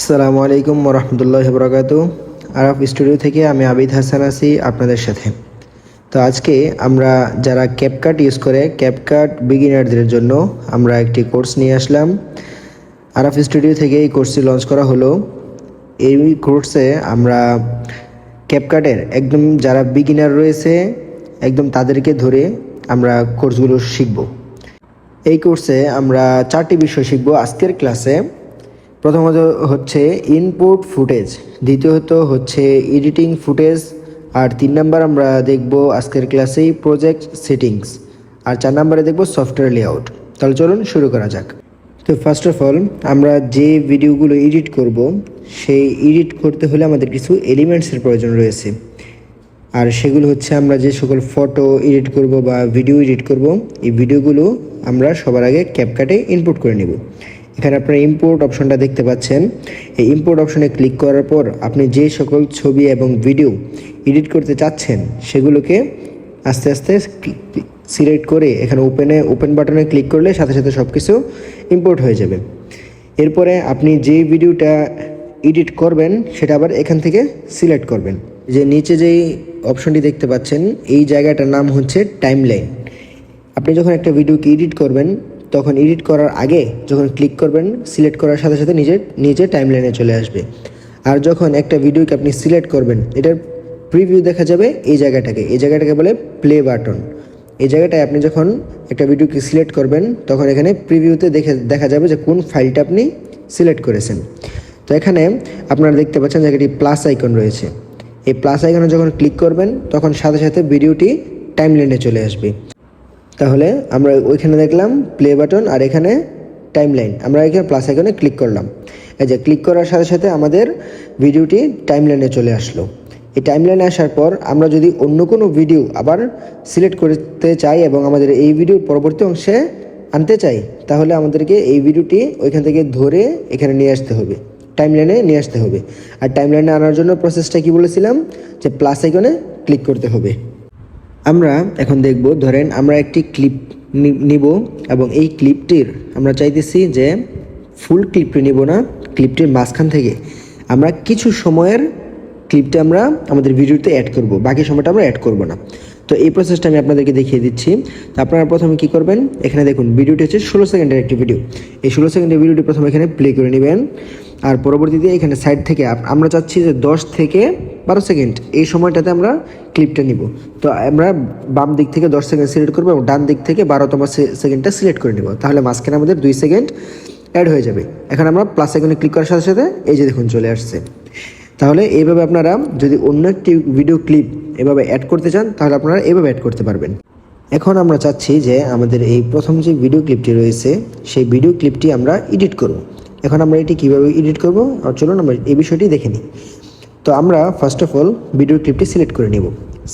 আসসালামু আলাইকুম রহমতুল্লাহ বরকাত আরফ স্টুডিও থেকে আমি আবিদ হাসান আছি আপনাদের সাথে। তো আজকে আমরা যারা ক্যাপকাট ইউজ করে ক্যাপকাট বিগিনারদের জন্য আমরা একটি কোর্স নিয়ে আসলাম। আরফ স্টুডিও থেকে এই কোর্সটি লঞ্চ করা হলো। এই কোর্সে আমরা ক্যাপকাটের একদম যারা বিগিনার রয়েছে, একদম তাদেরকে ধরে আমরা কোর্সগুলো শিখব। এই কোর্সে আমরা চারটি বিষয় শিখব আজকের ক্লাসে প্রথমত হচ্ছে ইনপুট ফুটেজ দ্বিতীয়ত হচ্ছে এডিটিং ফুটেজ আর তিন নাম্বার আমরা দেখব আজকের ক্লাসেই প্রজেক্ট সেটিংস আর চার নাম্বারে দেখব সফটওয়্যার লেআউট তাহলে চলুন শুরু করা যাক। তো ফার্স্ট অফ অল আমরা যে ভিডিওগুলো এডিট করব, সেই এডিট করতে হলে আমাদের কিছু এলিমেন্টসের প্রয়োজন রয়েছে। আর সেগুলো হচ্ছে আমরা যে সকল ফটো এডিট করব বা ভিডিও এডিট করব, এই ভিডিওগুলো আমরা সবার আগে ক্যাপকাটে ইনপুট করে নেব। এখানে আপনারা ইম্পোর্ট অপশনটা দেখতে পাচ্ছেন। এই ইম্পোর্ট অপশনে ক্লিক করার পর আপনি যে সকল ছবি এবং ভিডিও এডিট করতে চাচ্ছেন, সেগুলোকে আস্তে আস্তে সিলেক্ট করে এখানে ওপেনে ওপেন বাটনে ক্লিক করলে সাথে সাথে সব কিছু ইম্পোর্ট হয়ে যাবে। এরপরে আপনি যে ভিডিওটা এডিট করবেন, সেটা আবার এখান থেকে সিলেক্ট করবেন। যে নিচে যেই অপশনটি দেখতে পাচ্ছেন, এই জায়গাটার নাম হচ্ছে টাইমলাইন আপনি যখন একটা ভিডিওকে এডিট করবেন তখন এডিট করার আগে যখন ক্লিক করবেন সিলেক্ট করার সাথে সাথে নিজের নিচে টাইমলাইনে চলে আসবে। আর যখন একটা ভিডিওকে আপনি সিলেক্ট করবেন, এটার প্রিভিউ দেখা যাবে এই জায়গাটাকে। এই জায়গাটাকে বলে প্লে বাটন এই জায়গাটায় আপনি যখন একটা ভিডিওকে সিলেক্ট করবেন, তখন এখানে প্রিভিউতে দেখে, দেখা যাবে যে কোন ফাইলটা আপনি সিলেক্ট করেছেন। তো এখানে আপনারা দেখতে পাচ্ছেন জায়গাটি প্লাস আইকন রয়েছে। এই প্লাস আইকনে যখন ক্লিক করবেন, তখন সাথে সাথে ভিডিওটি টাইমলাইনে চলে আসবে। তাহলে আমরা ওইখানে দেখলাম প্লে বাটন আর এখানে টাইমলাইন আমরা এখানে প্লাস আইকনে ক্লিক করলাম। এই যে ক্লিক করার সাথে সাথে আমাদের ভিডিওটি টাইমলাইনে চলে আসলো। এই টাইমলাইনে আসার পর আমরা যদি অন্য কোনো ভিডিও আবার সিলেক্ট করতে চাই এবং আমাদের এই ভিডিওর পরবর্তী অংশে আনতে চাই, তাহলে আমাদেরকে এই ভিডিওটি ওইখান থেকে ধরে এখানে নিয়ে আসতে হবে। টাইমলাইনে নিয়ে আসতে হবে। আর টাইমলাইনে আনার জন্য প্রসেসটা কি বলেছিলাম? যে প্লাস আইকনে ক্লিক করতে হবে। আমরা এখন দেখব, ধরেন আমরা একটি ক্লিপ নিব এবং এই ক্লিপটির আমরা চাইতেছি যে ফুল ক্লিপটি নিব না, ক্লিপটির মাঝখান থেকে। আমরা কিছু সময়ের ক্লিপটা আমরা আমাদের ভিডিওতে অ্যাড করব, বাকি সময়টা আমরা অ্যাড করব না। তো এই প্রসেসটা আমি আপনাদেরকে দেখিয়ে দিচ্ছি। তো আপনারা প্রথমে কি করবেন, এখানে দেখুন, ভিডিওটি হচ্ছে ষোলো সেকেন্ডের একটি ভিডিও এই ষোলো সেকেন্ডের ভিডিওটি প্রথমে এখানে প্লে করে নেবেন। আর পরবর্তীতে এখানে সাইড থেকে আমরা চাচ্ছি যে দশ থেকে বারো সেকেন্ড এই সময়টাতে আমরা ক্লিপটা নিব। তো আমরা বাম দিক থেকে দশ সেকেন্ড সিলেক্ট করব এবং ডান দিক থেকে বারোতম সেকেন্ডটা সিলেক্ট করে নিব। তাহলে মাঝখানে আমাদের দুই সেকেন্ড অ্যাড হয়ে যাবে। এখন আমরা প্লাস আইকনে ক্লিক করার সাথে সাথে এই যে দেখুন চলে আসছে। তাহলে এইভাবে আপনারা যদি অন্য একটি ভিডিও ক্লিপ এভাবে অ্যাড করতে চান, তাহলে আপনারা এভাবে অ্যাড করতে পারবেন। এখন আমরা চাচ্ছি যে আমাদের এই প্রথম যে ভিডিও ক্লিপটি রয়েছে, সেই ভিডিও ক্লিপটি আমরা এডিট করব। এখন আমরা এটি কীভাবে এডিট করব? আর চলুন আমরা এই বিষয়টি দেখে নিই। তো আমরা ফার্স্ট অফ অল ভিডিও ক্লিপটি সিলেক্ট করে নিব।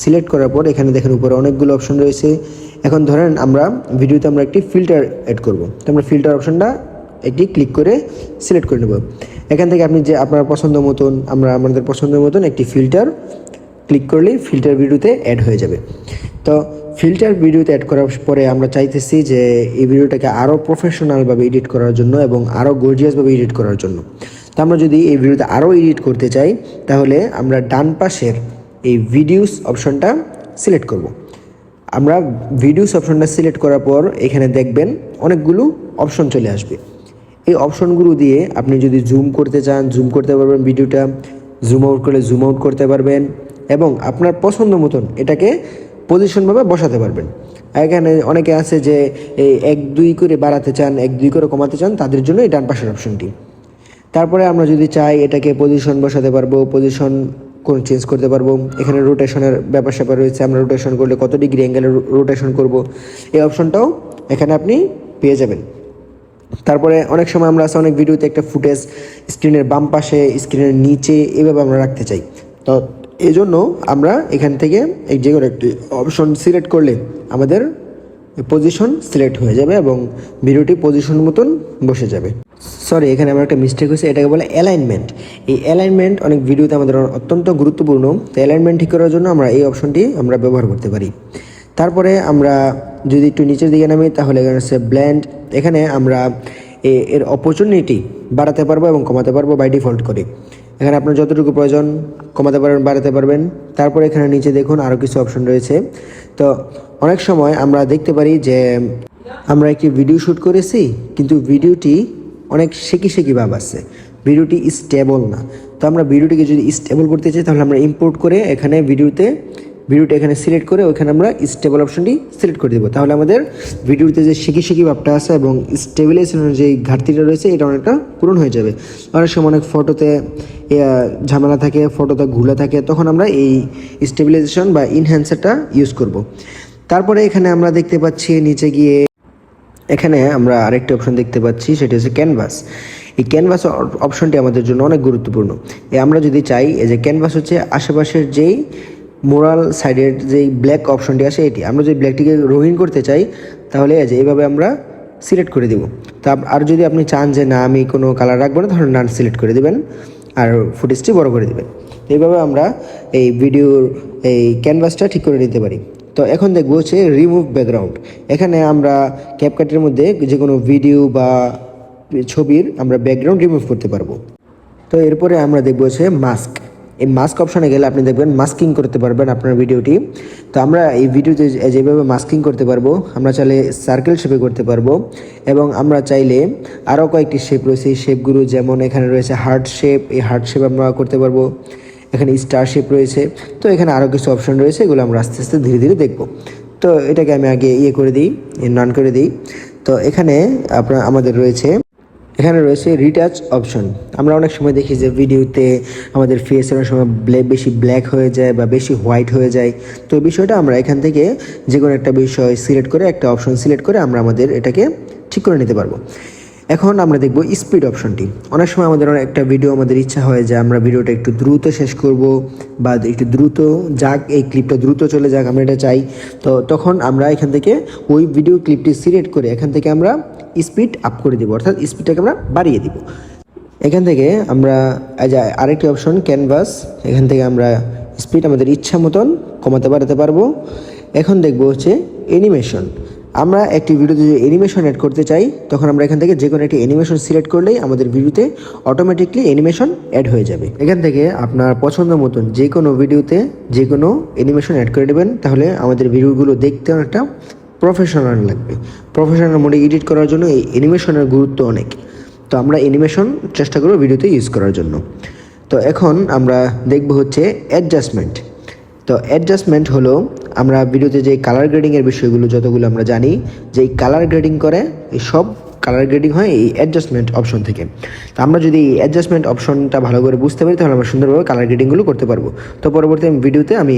সিলেক্ট করার পর এখানে দেখেন উপরে অনেকগুলো অপশন রয়েছে। এখন ধরেন আমরা ভিডিওতে আমরা একটি ফিল্টার অ্যাড করব। তো আমরা ফিল্টার অপশনটা একটি ক্লিক করে সিলেক্ট করে নেব। এখান থেকে আপনি যে আপনার পছন্দ মতন, আমরা আমাদের পছন্দ মতন একটি ফিল্টার ক্লিক করলেই ফিল্টার ভিডিওতে অ্যাড হয়ে যাবে। তো ফিল্টার ভিডিওতে অ্যাড করার পরে আমরা চাইতেছি যে এই ভিডিওটাকে আরও প্রফেশনালভাবে এডিট করার জন্য এবং আরও গর্জিয়াসভাবে এডিট করার জন্য। তো আমরা যদি এই ভিডিওতে আরও এডিট করতে চাই, তাহলে আমরা ডান পাশের এই ভিডিওস অপশনটা সিলেক্ট করব। আমরা ভিডিওস অপশনটা সিলেক্ট করার পর এখানে দেখবেন অনেকগুলো অপশন চলে আসবে। এই অপশনগুলো দিয়ে আপনি যদি জুম করতে চান জুম করতে পারবেন ভিডিওটা জুম আউট করলে জুম আউট করতে পারবেন। এবং আপনার পছন্দ মতন এটাকে পজিশনভাবে বসাতে পারবেন। এখানে অনেকে আছে যে এই এক দুই করে বাড়াতে চান, এক দুই করে কমাতে চান, তাদের জন্য এই ডান পাশের অপশনটি তারপরে আমরা যদি চাই এটাকে পজিশন বসাতে পারব পজিশন কোন চেঞ্জ করতে পারব, এখানে রোটেশনের ব্যাপার স্যাপার রয়েছে, আমরা রোটেশন করলে কত ডিগ্রি অ্যাঙ্গেলে রোটেশন করব, এই অপশনটাও এখানে আপনি পেয়ে যাবেন। তারপরে অনেক সময় আমরা আছে অনেক ভিডিওতে একটা ফুটেজ স্ক্রিনের বাম পাশে স্ক্রিনের নিচে এভাবে আমরা রাখতে চাই। তো এই জন্য আমরা এখান থেকে এই যে কোনো একটি অপশন সিলেক্ট করলে আমাদের পজিশন সিলেক্ট হয়ে যাবে এবং ভিডিওটি পজিশন মতন বসে যাবে। সরি এখানে আমার একটা মিস্টেক হয়েছে, এটাকে বলে অ্যালাইনমেন্ট এই অ্যালাইনমেন্ট অনেক ভিডিওতে আমাদের অত্যন্ত গুরুত্বপূর্ণ। তো অ্যালাইনমেন্ট ঠিক করার জন্য আমরা এই অপশনটি আমরা ব্যবহার করতে পারি। তারপরে আমরা যদি একটু নিচের দিকে নামি, তাহলে এখানে হচ্ছে ব্ল্যান্ড এখানে আমরা এর অপরচুনিটি বাড়াতে পারব এবং কমাতে পারব বাই ডিফল্ট করে। এখানে আপনার যতটুকু প্রয়োজন কমাতে পারবেন, বাড়াতে পারবেন। তারপরে এখানে নিচে দেখুন আরও কিছু অপশন রয়েছে। তো অনেক সময় আমরা দেখতে পারি যে, আমরা একটি ভিডিও শ্যুট করেছি, কিন্তু ভিডিওটি অনেক শেকি শেকি ভাব আছে। ভিডিওটি স্টেবল না। তো আমরা ভিডিওটিকে যদি স্টেবল করতে চাই, তাহলে আমরা ইম্পোর্ট করে এখানে ভিডিওতে ভিডিওটা এখানে সিলেক্ট করে ওইখানে আমরা স্টেবল অপশনটি সিলেক্ট করে দেবো। তাহলে আমাদের ভিডিওতে যে শিখি শিখি ভাবটা আছে এবং স্টেবিলাইজেশনের যে ঘাটতিটা রয়েছে, এটা অনেকটা পূরণ হয়ে যাবে। অনেক সময় অনেক ফটোতে ঝামেলা থাকে ফটোতে ঘুলে থাকে, তখন আমরা এই স্টেবিলাইজেশন বা ইনহ্যান্সারটা ইউজ করব। তারপরে এখানে আমরা দেখতে পাচ্ছি নিচে গিয়ে, এখানে আমরা আরেকটি অপশন দেখতে পাচ্ছি, সেটি হচ্ছে ক্যানভাস এই ক্যানভাস অপশনটি আমাদের জন্য অনেক গুরুত্বপূর্ণ। আমরা যদি চাই, এই যে ক্যানভাস হচ্ছে আশেপাশের যেই মোরাল সাইডের যেই ব্ল্যাক অপশনটি আছে এটি। আমরা যদি ব্ল্যাকটিকে রঙিন করতে চাই, তাহলে এই যে এইভাবে আমরা সিলেক্ট করে দিব। তা আর যদি আপনি চান যে না, আমি কোনো কালার রাখব না, তাহলে নান সিলেক্ট করে দেবেন আর ফুটেজটি বড় করে দেবেন। এইভাবে আমরা এই ভিডিওর এই ক্যানভাসটা ঠিক করে নিতে পারি। তো এখন দেখব হচ্ছে রিমুভ ব্যাকগ্রাউন্ড এখানে আমরা ক্যাপকাটের মধ্যে যে কোনো ভিডিও বা ছবির আমরা ব্যাকগ্রাউন্ড রিমুভ করতে পারব। তো এরপরে আমরা দেখব হচ্ছে মাস্ক এই মাস্ক অপশানে গেলে আপনি দেখবেন মাস্কিং করতে পারবেন আপনার ভিডিওটি তো আমরা এই ভিডিওতে যেভাবে মাস্কিং করতে পারব, আমরা চাইলে সার্কেল শেপে করতে পারব এবং আমরা চাইলে আরও কয়েকটি শেপ রয়েছে। এই শেপগুলো যেমন এখানে রয়েছে হার্ট শেপ এই হার্ট শেপ আমরা করতে পারব। এখানে স্টার শেপ রয়েছে। তো এখানে আরও কিছু অপশন রয়েছে, এগুলো আমরা আস্তে আস্তে ধীরে ধীরে দেখব। তো এটাকে আমি আগে ইয়ে করে দিই নন করে দিই। তো এখানে আপনার আমাদের রয়েছে এখানে রয়েছে রিটাচ অপশন আমরা অনেক সময় দেখি যে ভিডিওতে আমাদের ফেস অনেক সময় বেশি ব্ল্যাক হয়ে যায় বা বেশি হোয়াইট হয়ে যায়। তো বিষয়টা আমরা এখান থেকে যে কোনো একটা বিষয় সিলেক্ট করে, একটা অপশন সিলেক্ট করে আমরা আমাদের এটাকে ঠিক করে নিতে পারব। এখন আমরা দেখব স্পিড অপশনটি অনেক সময় আমাদের অনেক একটা ভিডিও আমাদের ইচ্ছা হয় যে আমরা ভিডিওটা একটু দ্রুত শেষ করব বা একটু দ্রুত যাক, এই ক্লিপটা দ্রুত চলে যাক, আমরা এটা চাই। তো তখন আমরা এখান থেকে ওই ভিডিও ক্লিপটি সিলেক্ট করে এখান থেকে আমরা স্পিড আপ করে দিব, অর্থাৎ স্পিডটাকে আমরা বাড়িয়ে দিব। এখান থেকে আমরা আরেকটি অপশন ক্যানভাস এখান থেকে আমরা স্পিড আমাদের ইচ্ছা মতন কমাতে বাড়াতে পারব। এখন দেখব হচ্ছে অ্যানিমেশন আমরা একটি ভিডিওতে যদি অ্যানিমেশন অ্যাড করতে চাই, তখন আমরা এখান থেকে যে কোনো একটি অ্যানিমেশন সিলেক্ট করলেই আমাদের ভিডিওতে অটোমেটিকলি অ্যানিমেশন অ্যাড হয়ে যাবে। এখান থেকে আপনার পছন্দ মতন যে কোনো ভিডিওতে যে কোনো অ্যানিমেশন অ্যাড করে দেবেন তাহলে আমাদের ভিডিওগুলো দেখতে অনেকটা প্রফেশনাল লাগবে। প্রফেশনাল মোডে এডিট করার জন্য এই অ্যানিমেশনের গুরুত্ব অনেক। তো আমরা অ্যানিমেশন চেষ্টা করব ভিডিওতে ইউজ করার জন্য। তো এখন আমরা দেখব হচ্ছে অ্যাডজাস্টমেন্ট তো অ্যাডজাস্টমেন্ট হলো আমরা ভিডিওতে যে কালার গ্রেডিংয়ের বিষয়গুলো যতগুলো আমরা জানি যে কালার গ্রেডিং করে, এই সব কালার গ্রেডিং হয় এই অ্যাডজাস্টমেন্ট অপশন থেকে। তো আমরা যদি এই অ্যাডজাস্টমেন্ট অপশনটা ভালো করে বুঝতে পারি, তাহলে আমরা সুন্দরভাবে কালার গ্রেডিংগুলো করতে পারব। তো পরবর্তী ভিডিওতে আমি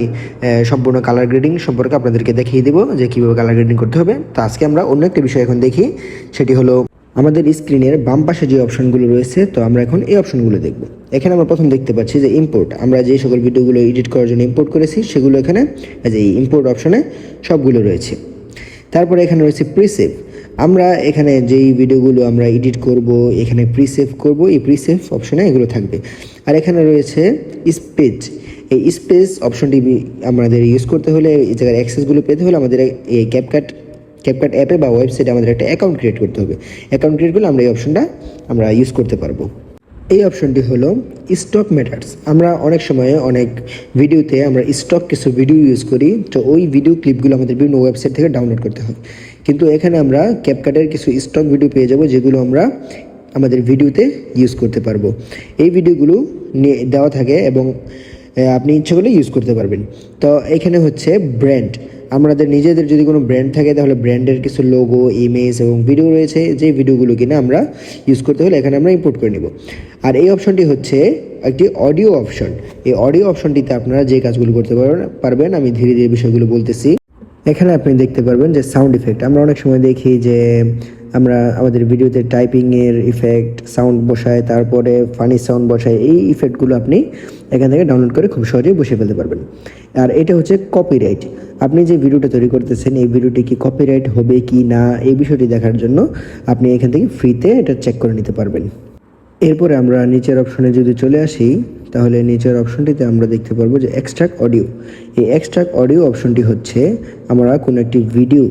সম্পূর্ণ কালার গ্রেডিং সম্পর্কে আপনাদেরকে দেখিয়ে দেবো যে কীভাবে কালার গ্রেডিং করতে হবে। তো আজকে আমরা অন্য একটা বিষয় এখন দেখি, সেটি হলো আমাদের স্ক্রিনের বাম পাশে যে অপশনগুলো রয়েছে, তো আমরা এখন এই অপশনগুলো দেখব। এখানে আমরা প্রথম দেখতে পাচ্ছি যে ইম্পোর্ট আমরা যে সকল ভিডিওগুলো এডিট করার জন্য ইম্পোর্ট করেছি, সেগুলো এখানে, এই ইম্পোর্ট অপশনে সবগুলো রয়েছে। তারপরে এখানে রয়েছে প্রিসেভ আমরা এখানে যেই ভিডিওগুলো আমরা এডিট করব, এখানে প্রিসেভ করব, এই প্রিসেভ অপশনে এগুলো থাকবে। আর এখানে রয়েছে স্পেস এই স্পেস অপশনটি আমাদের ইউজ করতে হলে, এই জায়গার অ্যাক্সেসগুলো পেতে হলে আমাদের এই ক্যাপকাট ক্যাপকাট অ্যাপে বা ওয়েবসাইটে আমাদের একটা অ্যাকাউন্ট ক্রিয়েট করতে হবে। অ্যাকাউন্ট ক্রিয়েট করলে আমরা এই অপশনটা আমরা ইউজ করতে পারব। এই অপশনটি হলো স্টক ম্যাটার্স আমরা অনেক সময়ে অনেক ভিডিওতে আমরা স্টক কিছু ভিডিও ইউজ করি, তো ওই ভিডিও ক্লিপগুলো আমাদের বিভিন্ন ওয়েবসাইট থেকে ডাউনলোড করতে হয়। কিন্তু এখানে আমরা ক্যাপকাটের কিছু স্টক ভিডিও পেয়ে যাব, যেগুলো আমরা আমাদের ভিডিওতে ইউজ করতে পারব। এই ভিডিওগুলো নিয়ে দেওয়া থাকে এবং আপনি ইচ্ছে করলে ইউজ করতে পারবেন। তো এখানে হচ্ছে ব্র্যান্ড আমাদের নিজেদের যদি কোনো ব্র্যান্ড থাকে, তাহলে ব্র্যান্ডের কিছু লোগো ইমেজ এবং ভিডিও রয়েছে, যে ভিডিওগুলো কিনা আমরা ইউজ করতে হলে এখানে আমরা ইম্পোর্ট করে নিব। আর এই অপশনটি হচ্ছে একটি অডিও অপশন এই অডিও অপশনটিতে আপনারা যে কাজগুলো করতে পারবেন পারবেন, আমি ধীরে ধীরে বিষয়গুলো বলতেছি। এখানে আপনি দেখতে পারবেন যে সাউন্ড ইফেক্ট আমরা অনেক সময় দেখি যে আমরা আমাদের ভিডিওতে টাইপিংয়ের ইফেক্ট সাউন্ড বসায়, তারপরে ফানি সাউন্ড বসায়, এই ইফেক্টগুলো আপনি এখান থেকে ডাউনলোড করে খুব সহজেই বসে ফেলতে পারবেন। আর এটা হচ্ছে কপিরাইট আপনি যে ভিডিওটা তৈরি করতেছেন, এই ভিডিওটি কি কপিরাইট হবে কি না, এই বিষয়টি দেখার জন্য আপনি এখান থেকে ফ্রিতে এটা চেক করে নিতে পারবেন। এরপরে আমরা নিচের অপশনে যদি চলে আসি তাহলে নিচের অপশনটিতে আমরা দেখতে পারব যে এক্সট্রাক্ট অডিও এই এক্সট্রাক্ট অডিও অপশনটি হচ্ছে আমরা কোনো একটি ভিডিও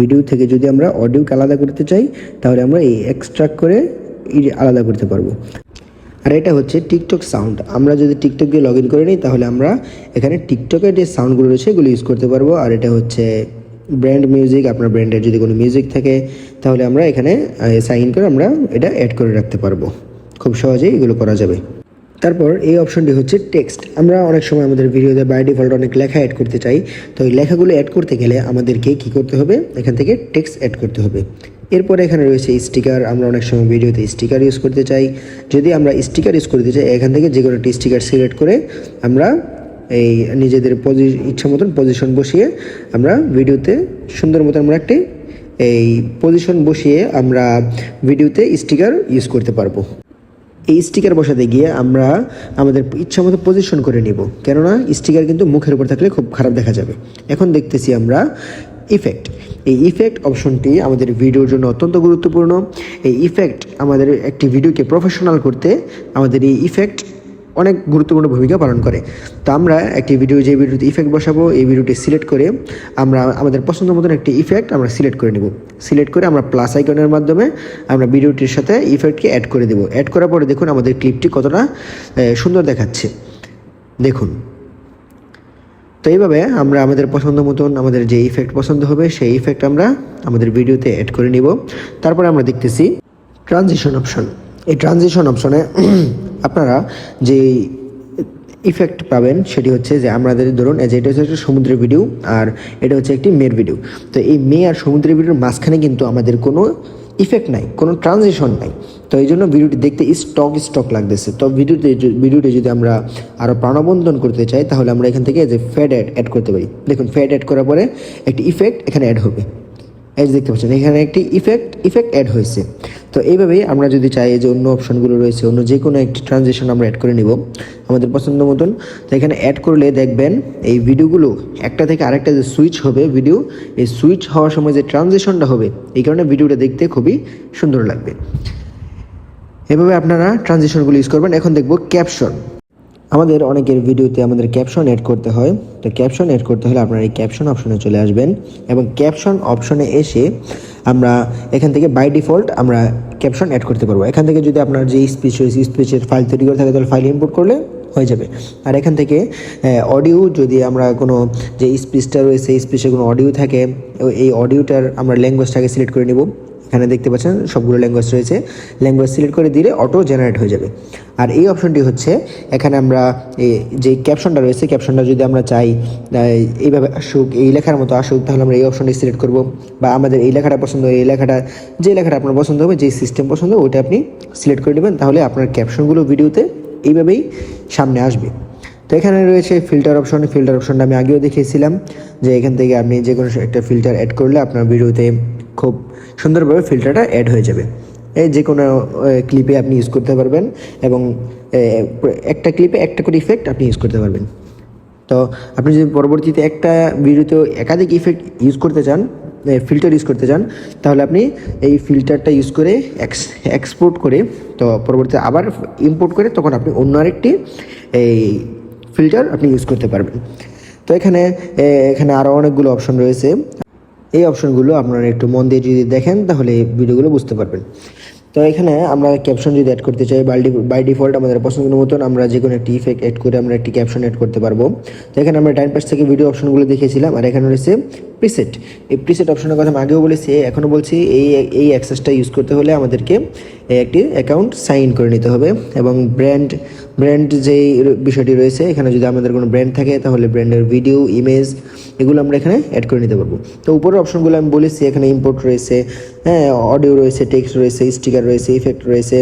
ভিডিও থেকে যদি আমরা অডিওকে আলাদা করতে চাই, তাহলে আমরা এই এক্সট্রাক্ট করে আলাদা করতে পারব। আর এটা হচ্ছে টিকটক সাউন্ড আমরা যদি টিকটক দিয়ে লগ ইন করে নিই, তাহলে আমরা এখানে টিকটকের যে সাউন্ডগুলো রয়েছে, এগুলো ইউজ করতে পারব। আর এটা হচ্ছে ব্র্যান্ড মিউজিক আপনার ব্র্যান্ডের যদি কোনো মিউজিক থাকে, তাহলে আমরা এখানে সাইন ইন করে আমরা এটা অ্যাড করে রাখতে পারব। খুব সহজেই এগুলো করা যাবে। তারপর এই অপশনটি হচ্ছে টেক্সট। আমরা অনেক সময় আমাদের ভিডিওতে বাই ডিফল্ট অনেক লেখা অ্যাড করতে চাই। তো এই লেখাগুলো অ্যাড করতে গেলে আমাদেরকে কি করতে হবে? এখান থেকে টেক্সট অ্যাড করতে হবে। এরপরে এখানে রয়েছে স্টিকার আমরা অনেক সময় ভিডিওতে স্টিকার ইউজ করতে চাই। যদি আমরা স্টিকার ইউজ করতে চাই, এখান থেকে যে কোনো একটি স্টিকার সিলেক্ট করে আমরা এই নিজেদের পজি ইচ্ছা মতন পজিশন বসিয়ে আমরা ভিডিওতে সুন্দর মতো আমরা একটি এই পজিশন বসিয়ে আমরা ভিডিওতে স্টিকার ইউজ করতে পারব। এই স্টিকার বসাতে গিয়ে আমরা আমাদের ইচ্ছা মতো পজিশন করে নিব। কেননা স্টিকার কিন্তু মুখের উপর থাকলে খুব খারাপ দেখা যাবে। এখন দেখতেছি আমরা ইফেক্ট এই ইফেক্ট অপশনটি আমাদের ভিডিওর জন্য অত্যন্ত গুরুত্বপূর্ণ। এই ইফেক্ট আমাদের একটি ভিডিওকে প্রফেশনাল করতে আমাদের এই ইফেক্ট অনেক গুরুত্বপূর্ণ ভূমিকা পালন করে। তো আমরা একটি ভিডিও যে ভিডিওতে ইফেক্ট বসাবো, এই ভিডিওটি সিলেক্ট করে আমরা আমাদের পছন্দ মতন একটি ইফেক্ট আমরা সিলেক্ট করে নেব। সিলেক্ট করে আমরা প্লাস আইকনের মাধ্যমে আমরা ভিডিওটির সাথে ইফেক্টকে অ্যাড করে দেবো। অ্যাড করার পরে দেখুন আমাদের ক্লিপটি কতটা সুন্দর দেখাচ্ছে। দেখুন। তো এইভাবে আমরা আমাদের পছন্দ মতন আমাদের যে ইফেক্ট পছন্দ হবে, সেই ইফেক্ট আমরা আমাদের ভিডিওতে অ্যাড করে নিব। তারপরে আমরা দেখতেছি ট্রানজিশন অপশন এই ট্রানজিশন অপশনে আপনারা যে ইফেক্ট পাবেন সেটি হচ্ছে যে আমাদের ধরুন যে এটা হচ্ছে একটা সমুদ্রের ভিডিও আর এটা হচ্ছে একটি মেয়ের ভিডিও তো এই মেয়ে আর সমুদ্রের ভিডিওর মাঝখানে কিন্তু আমাদের কোনো ইফেক্ট নাই, কোনো ট্রানজিশন নাই। তো এই জন্য ভিডিওটি দেখতে স্টক স্টক লাগতেছে। তো ভিডিওতে ভিডিওটি যদি আমরা আরও প্রাণবন্ধন করতে চাই, তাহলে আমরা এখান থেকে যে ফ্যাড অ্যাড অ্যাড করতে পারি। দেখুন ফ্যাড অ্যাড করার পরে একটি ইফেক্ট এখানে অ্যাড হবে। এই দেখতে পাচ্ছেন, এখানে একটি ইফেক্ট ইফেক্ট অ্যাড হয়েছে। তো এইভাবেই আমরা যদি চাই যে অন্য অপশনগুলো রয়েছে, অন্য যে কোনো একটি ট্রানজেকশন আমরা অ্যাড করে নিব আমাদের পছন্দ মতন। তো এখানে অ্যাড করলে দেখবেন এই ভিডিওগুলো, একটা থেকে আরেকটা যে সুইচ হবে ভিডিও এই সুইচ হওয়ার সময় যে ট্রানজেকশনটা হবে, এই কারণে ভিডিওটা দেখতে খুবই সুন্দর লাগবে। এভাবে আপনারা ট্রানজেকশনগুলো ইউজ করবেন। এখন দেখব ক্যাপশন আমাদের অনেকের ভিডিওতে আমাদের ক্যাপশন এড করতে হয়। তো ক্যাপশন এড করতে হলে আপনারা এই ক্যাপশন অপশনে চলে আসবেন এবং ক্যাপশন অপশনে এসে আমরা এখান থেকে বাই ডিফল্ট আমরা ক্যাপশন অ্যাড করতে পারব। এখান থেকে যদি আপনার যে স্পিচ রয়েছে স্পিচের ফাইল তৈরি করে থাকে, তাহলে ফাইল ইম্পোর্ট করলে হয়ে যাবে। আর এখান থেকে অডিও যদি আমরা কোনো যে স্পিচটা রয়েছে স্পিচে কোনো অডিও থাকে, এই অডিওটার আমরা ল্যাঙ্গুয়েজটাকে সিলেক্ট করে নিব। এখানে দেখতে পাচ্ছেন সবগুলো ল্যাঙ্গুয়েজ রয়েছে। ল্যাঙ্গুয়েজ সিলেক্ট করে দিলে অটো জেনারেট হয়ে যাবে। আর এই অপশনটি হচ্ছে, এখানে আমরা যে ক্যাপশনটা রয়েছে ক্যাপশনটা যদি আমরা চাই এইভাবে আসুক, এই লেখার মতো আসুক, তাহলে আমরা এই অপশনটি সিলেক্ট করব। বা আমাদের এই লেখাটা পছন্দ, এই লেখাটা, যে লেখাটা আপনার পছন্দ হবে, যে সিস্টেম পছন্দ হবে, ওইটা আপনি সিলেক্ট করে নেবেন। তাহলে আপনার ক্যাপশনগুলো ভিডিওতে এইভাবেই সামনে আসবে। তো এখানে রয়েছে ফিল্টার অপশন ফিল্টার অপশনটা আমি আগেও দেখিয়েছিলাম যে এখান থেকে আপনি যে কোনো একটা ফিল্টার অ্যাড করলে আপনার ভিডিওতে খুব সুন্দরভাবে ফিল্টারটা অ্যাড হয়ে যাবে। এই যে কোনো ক্লিপে আপনি ইউজ করতে পারবেন এবং একটা ক্লিপে একটা করে ইফেক্ট আপনি ইউজ করতে পারবেন। তো আপনি যদি পরবর্তীতে একটা ভিডিওতে একাধিক ইফেক্ট ইউজ করতে চান ফিল্টার ইউজ করতে চান, তাহলে আপনি এই ফিল্টারটা ইউজ করে এক্সপোর্ট করে, তো পরবর্তীতে আবার ইম্পোর্ট করে তখন আপনি অন্য আরেকটি, এই ফিল্টার আপনি ইউজ করতে পারবেন। তো এখানে এখানে আরও অনেকগুলো অপশন রয়েছে। এই অপশনগুলো আপনারা একটু মন দিয়ে যদি দেখেন, তাহলে এই ভিডিওগুলো বুঝতে পারবেন। তো এখানে আমরা ক্যাপশন যদি অ্যাড করতে চাই বাই ডিফল্ট আমাদের পছন্দের মতন আমরা যে কোনো একটি ইফেক্ট অ্যাড করে আমরা একটি ক্যাপশন অ্যাড করতে পারব। তো এখানে আমরা টাইম পাস থেকে ভিডিও অপশনগুলো দেখেছিলাম আর এখানে রয়েছে প্রিসেট এই প্রিসেট অপশনের কথা আমি আগেও বলেছি এখনও বলছি, এই এই অ্যাক্সেসটা ইউজ করতে হলে আমাদেরকে একটি অ্যাকাউন্ট সাইন করে নিতে হবে এবং ব্র্যান্ড ব্র্যান্ড যেই বিষয়টি রয়েছে, এখানে যদি আমাদের কোনো ব্র্যান্ড থাকে, তাহলে ব্র্যান্ডের ভিডিও ইমেজ এগুলো আমরা এখানে অ্যাড করে নিতে পারব। তো উপরের অপশনগুলো আমি বলেছি, এখানে ইম্পোর্ট রয়েছে হ্যাঁ অডিও রয়েছে টেক্সট রয়েছে স্টিকার রয়েছে ইফেক্ট রয়েছে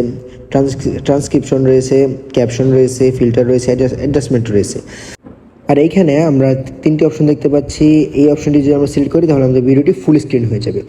ট্রান্সক্রিপশন রয়েছে ক্যাপশন রয়েছে ফিল্টার রয়েছে অ্যাডজাস্টমেন্ট রয়েছে। আর এইখানে আমরা তিনটি অপশন দেখতে পাচ্ছি। এই অপশনটি যদি আমরা সিলেক্ট করি, তাহলে আমাদের ভিডিওটি ফুল স্ক্রিন হয়ে যাবে।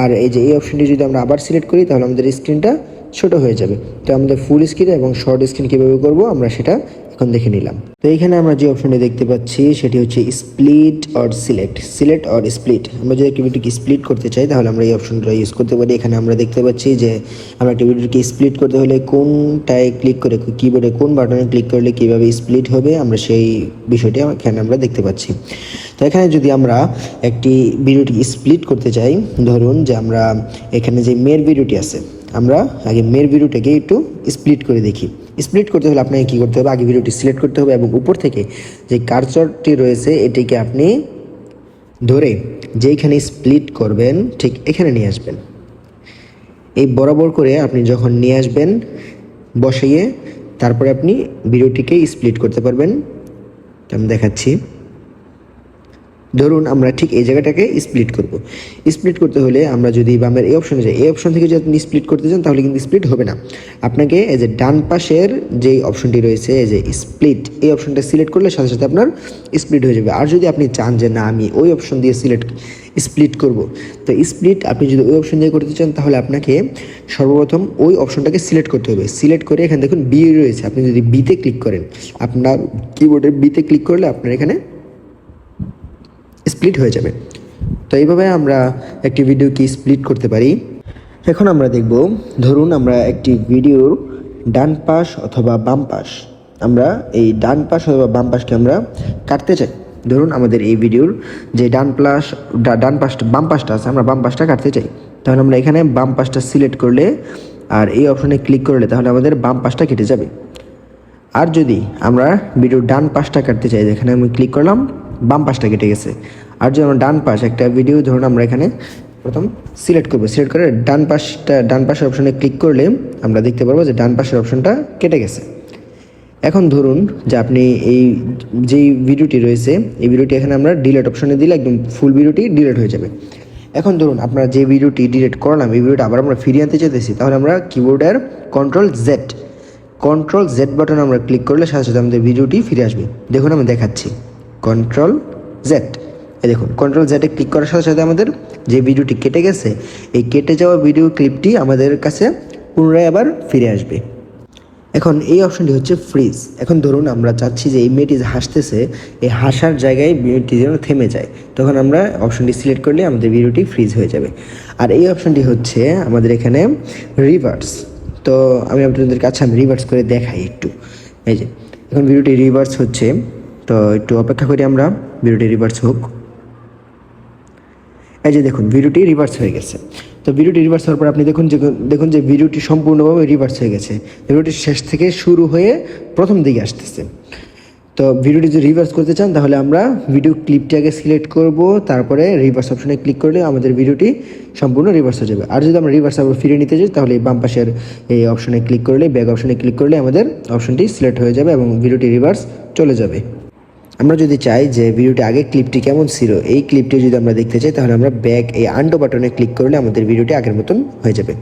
আর এই যে এই অপশনটি যদি আমরা আবার সিলেক্ট করি, তাহলে আমাদের স্ক্রিনটা ছোট হয়ে যাবে। তো আমাদের ফুল স্ক্রিন এবং শর্ট স্ক্রিন কীভাবে করব আমরা সেটা এখন দেখে নিলাম। তো এখানে আমরা যে অপশনটি দেখতে পাচ্ছি, সেটি হচ্ছে split or select select or split আমরা যদি ভিডিওকে স্প্লিট করতে চাই, তাহলে আমরা এই অপশনটা ইউজ করতে পারি। এখানে আমরা দেখতে পাচ্ছি যে, আমরা ভিডিওকে স্প্লিট করতে হলে কোনটায় ক্লিক করে কিবোর্ডে কোন বাটনে ক্লিক করলে কীভাবে স্প্লিট হবে, আমরা সেই বিষয়টি এখানে আমরা দেখতে পাচ্ছি। তো এখানে যদি আমরা একটি ভিডিওটি স্প্লিট করতে চাই, ধরুন যে আমরা এখানে যে মেয়ের ভিডিওটি আছে আমরা আগে মেয়ের ভিডিওটাকে একটু স্প্লিট করে দেখি। স্প্লিট করতে হলে আপনাকে কী করতে হবে? আগে ভিডিওটি সিলেক্ট করতে হবে এবং উপর থেকে যে কার্সরটি রয়েছে, এটিকে আপনি ধরে যেইখানে স্প্লিট করবেন, ঠিক এখানে নিয়ে আসবেন। এই বরাবর করে আপনি যখন নিয়ে আসবেন বসাইয়ে তারপরে আপনি ভিডিওটিকে স্প্লিট করতে পারবেন। আমি দেখাচ্ছি। ধরুন আমরা ঠিক এই জায়গাটাকে স্প্লিট করব। স্প্লিট করতে হলে আমরা যদি বামের এই অপশনে যাই, এই অপশন থেকে যদি আপনি স্প্লিট করতে চান, তাহলে কিন্তু স্প্লিট হবে না। আপনাকে এই যে ডান পাশের যে অপশনটি রয়েছে, এই যে স্প্লিট এই অপশনটা সিলেক্ট করলে সাথে সাথে আপনার স্প্লিট হয়ে যাবে। আর যদি আপনি চান যে না, আমি ওই অপশন দিয়ে সিলেক্ট স্প্লিট করব, তো স্প্লিট আপনি যদি ওই অপশন দিয়ে করতে চান, তাহলে আপনাকে সর্বপ্রথম ওই অপশনটাকে সিলেক্ট করতে হবে। সিলেক্ট করে এখানে দেখুন বি রয়েছে। আপনি যদি বিতে ক্লিক করেন, আপনার কিবোর্ডের বিতে ক্লিক করলে আপনার এখানে স্প্লিট হয়ে যাবে। তো এইভাবে আমরা একটি ভিডিওকে স্প্লিট করতে পারি। এখন আমরা দেখব, ধরুন আমরা একটি ভিডিওর ডান পাশ অথবা বাম পাশ। আমরা এই ডান পাশ অথবা বাম পাশকে আমরা কাটতে চাই। ধরুন আমাদের এই ভিডিওর যে ডান প্লাস ডান পাশটা, বাম পাশটা আছে, আমরা বাম পাশটা কাটতে চাই। তাহলে আমরা এখানে বাম পাশটা সিলেক্ট করলে আর এই অপশনে ক্লিক করলে তাহলে আমাদের বাম পাশটা কেটে যাবে। আর যদি আমরা ভিডিওর ডান পাশটা কাটতে চাই, যেখানে আমি ক্লিক করলাম বাম পাশটা কেটে গেছে। আর যদি আমরা ডান পাশ একটা ভিডিও ধরুন আমরা এখানে প্রথম সিলেক্ট করব। সিলেক্ট করে ডান পাশটা, ডান পাশের অপশনে ক্লিক করলে আমরা দেখতে পারব যে ডান পাশের অপশনটা কেটে গেছে। এখন ধরুন যে আপনি এই যেই ভিডিওটি রয়েছে, এই ভিডিওটি এখানে আমরা ডিলেট অপশনে দিলে একদম ফুল ভিডিওটি ডিলেট হয়ে যাবে। এখন ধরুন আপনারা যে ভিডিওটি ডিলেট করলাম, এই ভিডিওটা আবার আমরা ফিরিয়ে আনতে চাইতেছি, তাহলে আমরা কিবোর্ডের control Z control Z button আমরা ক্লিক করলে সাথে সাথে আমাদের ভিডিওটি ফিরে আসবে। দেখুন আমি দেখাচ্ছি। কন্ট্রোল জেড এই দেখুন কন্ট্রোল জেডে ক্লিক করার সাথে সাথে আমাদের যে ভিডিওটি কেটে গেছে, এই কেটে যাওয়া ভিডিও ক্লিপটি আমাদের কাছে পুনরায় আবার ফিরে আসবে। এখন এই অপশনটি হচ্ছে ফ্রিজ এখন ধরুন আমরা চাচ্ছি যে এই মেয়েটি হাসতেছে, এই হাসার জায়গায় মেয়েটি যেন থেমে যায়। তখন আমরা অপশনটি সিলেক্ট করলে আমাদের ভিডিওটি ফ্রিজ হয়ে যাবে। আর এই অপশনটি হচ্ছে আমাদের এখানে রিভার্স তো আমি আপনাদের কাছে আমি রিভার্স করে দেখাই একটু। এই যে, এখন ভিডিওটি রিভার্স হচ্ছে। তো একটু অপেক্ষা করি আমরা, ভিডিওটি রিভার্স হোক। এই যে দেখুন, ভিডিওটি রিভার্স হয়ে গেছে। তো ভিডিওটি রিভার্স হওয়ার পর আপনি দেখুন যে দেখুন যে ভিডিওটি সম্পূর্ণভাবে রিভার্স হয়ে গেছে। ভিডিওটি শেষ থেকে শুরু হয়ে প্রথম দিকে আসতেছে। তো ভিডিওটি যদি রিভার্স করতে চান, তাহলে আমরা ভিডিও ক্লিপটি আগে সিলেক্ট করব, তারপরে রিভার্স অপশনে ক্লিক করলে আমাদের ভিডিওটি সম্পূর্ণ রিভার্স হয়ে যাবে। আর যদি আমরা রিভার্স আবার ফিরে নিতে চাই তাহলে বাম পাশের এই অপশনে ক্লিক করলে ব্যাক অপশনে ক্লিক করলে আমাদের অপশনটি সিলেক্ট হয়ে যাবে এবং ভিডিওটি রিভার্স চলে যাবে। আমরা যদি চাই যে ভিডিওটি আগে ক্লিপটি কেমন ছিল, এই ক্লিপটি যদি আমরা দেখতে চাই, তাহলে আমরা ব্যাক এই আন্ডো বাটনে ক্লিক করলে আমাদের ভিডিওটি আগের মতন হয়ে যাবে।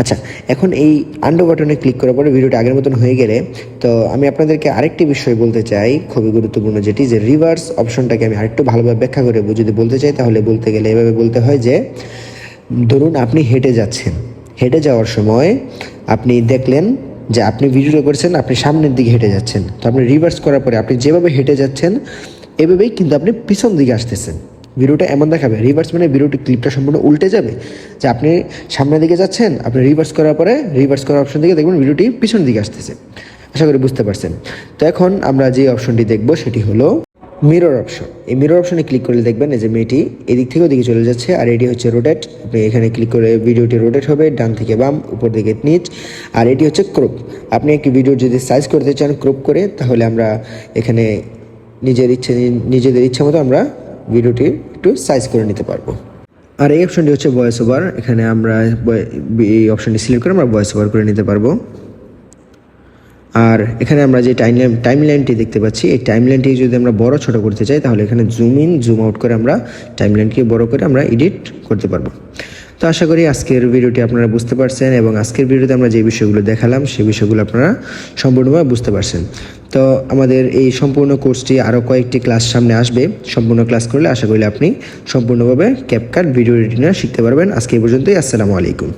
আচ্ছা এখন এই আন্ডো বাটনে ক্লিক করার পরে ভিডিওটি আগের মতন হয়ে গেলে, তো আমি আপনাদেরকে আরেকটি বিষয় বলতে চাই, খুবই গুরুত্বপূর্ণ যেটি, যে রিভার্স অপশনটাকে আমি আরেকটু ভালোভাবে ব্যাখ্যা করে যদি বলতে চাই, তাহলে বলতে গেলে এভাবে বলতে হয় যে, ধরুন আপনি হেঁটে যাচ্ছেন। হেঁটে যাওয়ার সময় আপনি দেখলেন যে আপনি ভিডিওটা করেছেন, আপনি সামনের দিকে হেঁটে যাচ্ছেন। তো আপনি রিভার্স করার পরে আপনি যেভাবে হেঁটে যাচ্ছেন, এভাবেই কিন্তু আপনি পিছন দিকে আসতেছেন। ভিডিওটা এমন দেখাবে রিভার্স মানে ভিডিওটি ক্লিপটা সম্পূর্ণ উল্টে যাবে। যে আপনি সামনের দিকে যাচ্ছেন, আপনি রিভার্স করার পরে রিভার্স করার অপশন দিকে দেখবেন ভিডিওটি পিছন দিকে আসতেছে। আশা করি বুঝতে পারছেন। তো এখন আমরা যে অপশনটি দেখব, সেটি হলো মিরর অপশন এই মিরর অপশনে ক্লিক করলে দেখবেন যে মেয়েটি এদিক থেকে ওদিকে চলে যাচ্ছে আর এটি হচ্ছে রোটেট আপনি এখানে ক্লিক করে ভিডিওটি রোটেট হবে, ডান থেকে বাম, উপর দিকে নিচ। আর এটি হচ্ছে ক্রপ আপনি একটি ভিডিও যদি সাইজ করতে চান ক্রপ করে, তাহলে আমরা এখানে নিজের ইচ্ছে, নিজেদের ইচ্ছা মতো আমরা ভিডিওটি একটু সাইজ করে নিতে পারব। আর এই অপশনটি হচ্ছে ভয়েস ওভার এখানে আমরা এই অপশনটি সিলেক্ট করে আমরা ভয়েস ওভার করে নিতে পারব। আর এখানে আমরা যে টাইম টাইম লাইনটি দেখতে পাচ্ছি, এই টাইম লাইনটি যদি আমরা বড় ছোট করতে চাই, তাহলে এখানে জুম ইন জুম আউট করে আমরা টাইম লাইনকে বড় করে আমরা এডিট করতে পারব। তো আশা করি আজকের ভিডিওটি আপনারা বুঝতে পারছেন এবং আজকের ভিডিওতে আমরা যে বিষয়গুলো দেখালাম সেই বিষয়গুলো আপনারা সম্পূর্ণভাবে বুঝতে পারছেন। তো আমাদের এই সম্পূর্ণ কোর্সটি আরও কয়েকটি ক্লাস সামনে আসবে। সম্পূর্ণ ক্লাস করলে আশা করি আপনি সম্পূর্ণভাবে ক্যাপকাট ভিডিও এডিটিং শিখতে পারবেন। আজকে এই পর্যন্তই, আসসালামু আলাইকুম।